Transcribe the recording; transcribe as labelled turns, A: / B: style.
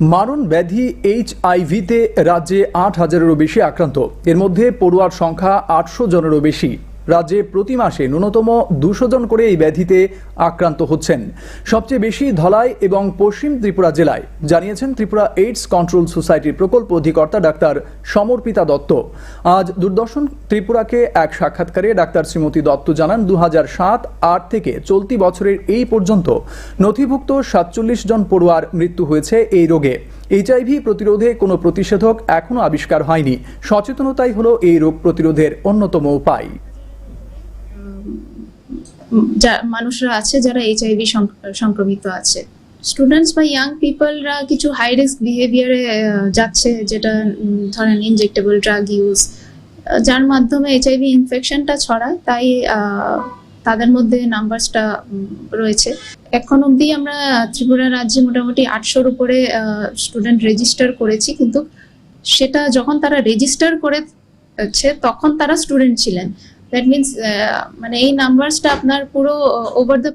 A: মারণ ব্যাধি এইচআইভিতে রাজ্যে আট হাজারেরও বেশি আক্রান্ত। এর মধ্যে পড়ুয়ার সংখ্যা আটশো জনেরও বেশি। রাজ্যে প্রতি মাসে ন্যূনতম দুশো জন করে এই ব্যাধিতে আক্রান্ত হচ্ছেন। সবচেয়ে বেশি ধলাই এবং পশ্চিম ত্রিপুরা জেলায়, জানিয়েছেন ত্রিপুরা এইডস কন্ট্রোল সোসাইটির প্রকল্প অধিকর্তা ডাক্তার সমর্পিতা দত্ত। আজ দূরদর্শন ত্রিপুরাকে এক সাক্ষাৎকারে ডাক্তার শ্রীমতী দত্ত জানান দু সাত আট থেকে চলতি বছরের এই পর্যন্ত নথিভুক্ত সাতচল্লিশ জন পড়ুয়ার মৃত্যু হয়েছে এই রোগে। এইচআইভি প্রতিরোধে কোনো প্রতিষেধক এখনও আবিষ্কার হয়নি। সচেতনতাই হলো এই রোগ প্রতিরোধের অন্যতম উপায়।
B: মানুষরা আছে যারা এইচআইভি সংক্রমিত আছে। স্টুডেন্টস বা ইয়াং পিপলরা কিছু হাই রিস্ক বিহেভিয়ারে যাচ্ছে, যেটা ধরেন ইনজেক্টেবল ড্রাগ ইউজ যার মাধ্যমে এইচআইভি ইনফেকশনটা ছড়ায়, তাই তাদের মধ্যে নাম্বারসটা রয়েছে। এখন অবধি আমরা ত্রিপুরা রাজ্যে মোটামুটি আটশোর উপরে স্টুডেন্ট রেজিস্টার করেছি, কিন্তু সেটা যখন তারা রেজিস্টার করেছে, তখন তারা স্টুডেন্ট ছিলেন। দ্যাট মিনস মানে এই নাম্বারসটা আপনার পুরো ওভার দ্য